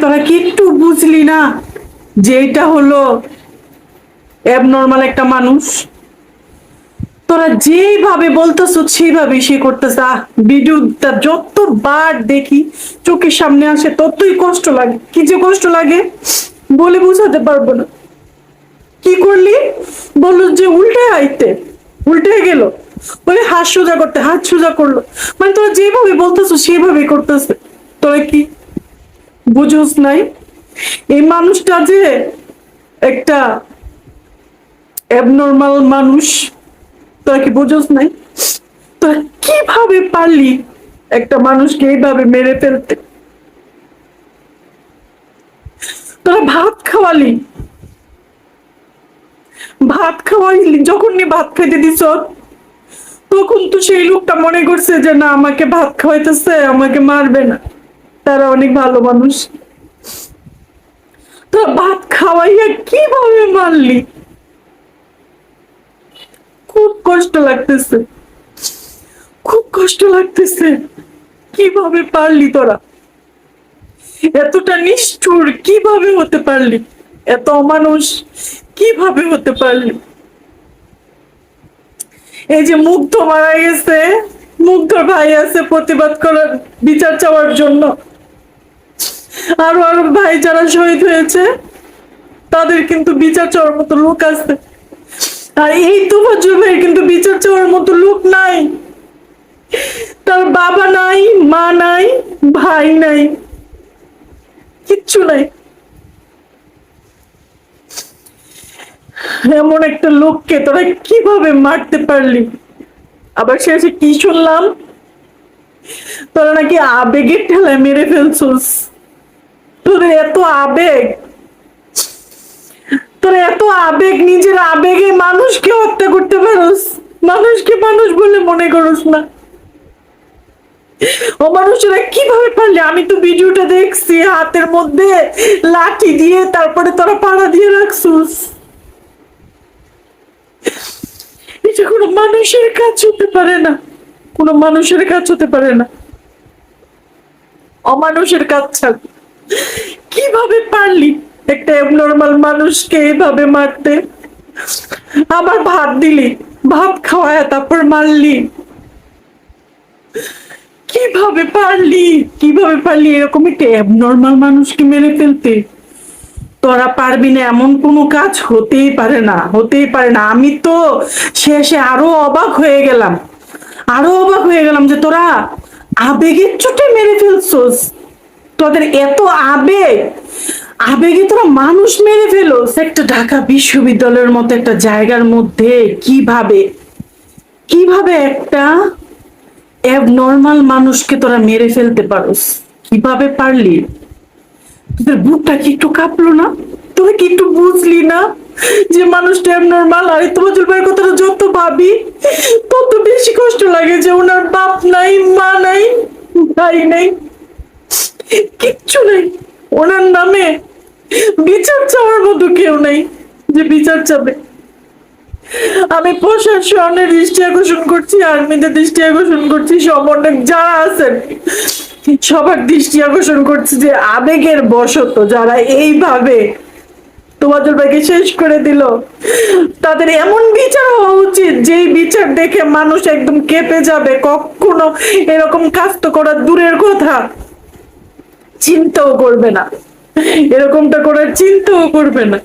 তোরা কি একটু বুঝলি না যে এটা হলো অ্যাবনর্মাল একটা মানুষ। তোরা যেভাবে বলতেছ সেইভাবে সে করতেছে। আহ ভিডিওটা যতবার দেখি চোখের সামনে আসে ততই কষ্ট লাগে। কি যে কষ্ট লাগে বলে বোঝাতে পারব না। কি করলি? বলল যে উল্টে আইতে। উল্টে গেল। বলে হাত সোজা করতে, হাত সোজা করল। মানে তোরা যেভাবে বলতেছো সেভাবে করতেছে। তোরা কি বুঝোস নাই। এই মানুষটা যে একটা অ্যাবনর্মাল মানুষ, তোরা কি বুঝোস নাই? তোরা কীভাবে পারলি একটা মানুষকে এইভাবে মেরে ফেলতে? তোরা ভাত খাওয়ালি। ভাত খাওয়াইলি যখন নি ভাত খাইতে দিছ, তখন তো সেই লোকটা মনে করছে যে না, আমাকে ভাত খাওয়াইতেছে, আমাকে মারবে না। তারা অনেক ভালো মানুষ। তো ভাত খাওয়াইয়া কীভাবে মারলি? খুব কষ্ট লাগতেছে। খুব কষ্ট লাগতেছে। কীভাবে পারলি তোরা? এতটা নিষ্ঠুর কীভাবে হতে পারলি? এত অমানুষ কীভাবে হতে পারলি? এই যে মুগ্ধ মারা গেছে মুগ্ধর ভাই আছে প্রতিবাদ করার বিচার চাওয়ার জন্য। ভাই যারা শহীদ হয়েছে, তাদের কিন্তু বিচার চাওয়ার মতো লোক আছে। আর এই কিন্তু বিচার চাওয়ার মতো লোক নাই। তার বাবা নাই, মা নাই, ভাই নাই, কিচ্ছু নাই। এমন একটা লোককে তোরা কীভাবে মারতে পারলি? আবার শেষে কি শুনলাম? তোরা নাকি আবেগের ঠেলায় মেরে ফেলছোস। তোদের এত আবেগ। তোরা এত আবেগ, নিজের আবেগে মানুষকে হত্যা করতে পারোস। মানুষকে মানুষ বলে মনে করস না। ও মানুষেরা কীভাবে পারলে? আমি তো ভিডিওটা দেখছি হাতের মধ্যে লাঠি দিয়ে তারপরে তোরা পাড়া দিয়ে রাখছুস। এটা কোনো মানুষের কাজ হতে পারে না। কোনো মানুষের কাজ হতে পারে না। অমানুষের কাজ ছাড়। কীভাবে পারলি একটা নর্মাল মানুষকে এভাবে মারতে? আবার ভাত দিলি, ভাত খাওয়ায় তারপর মারলি। কীভাবে পারলি? কীভাবে পারলি এরকম একটা নর্মাল মানুষকে মেরে ফেলতে? তোরা পারবি না, এমন কোনো কাজ হতেই পারে না, হতেই পারে না। আমি তো শেষে আরও অবাক হয়ে গেলাম। আরও অবাক হয়ে গেলাম যে তোরা আবেগের চোটে মেরে ফেলছোস। তোদের এত আবেগ। আবেগে তোরা মানুষ মেরে ফেলোস একটা ঢাকা বিশ্ববিদ্যালয়ের মতো একটা জায়গার মধ্যে কীভাবে কীভাবে একটা নর্মাল মানুষকে তোরা মেরে ফেলতে পারোস? কীভাবে পারলি? তোদের বুকটা কি একটু কাঁপলো না? তোরা কি একটু বুঝলি না যে মানুষটা নর্মাল আর তোমার জলবায়ুর কথাটা যত ভাবি তত বেশি কষ্ট লাগে যে ওনার বাপ নাই, মা নাই, ভাই নাই। কিচ্ছু নাই। ওনার নামে বিচার চাওয়ার মতো কেউ নাই যে বিচার চাবে। আমি প্রশাসনের দৃষ্টি আকর্ষণ করছি, আর্মিদের দৃষ্টি আকর্ষণ করছি সমন্বয় যারা আছেন, সবার দৃষ্টি আকর্ষণ করছি যে আবেগের বশত যারা এইভাবে তোমাদের ভাইকে শেষ করে দিল, তাদের এমন বিচার হওয়া উচিত, যেই বিচার দেখে মানুষ একদম কেঁপে যাবে। কখনো এরকম কাজ তো করা দূরের কথা। চিন্তাও করবে না। এরকমটা করার চিন্তাও করবে না।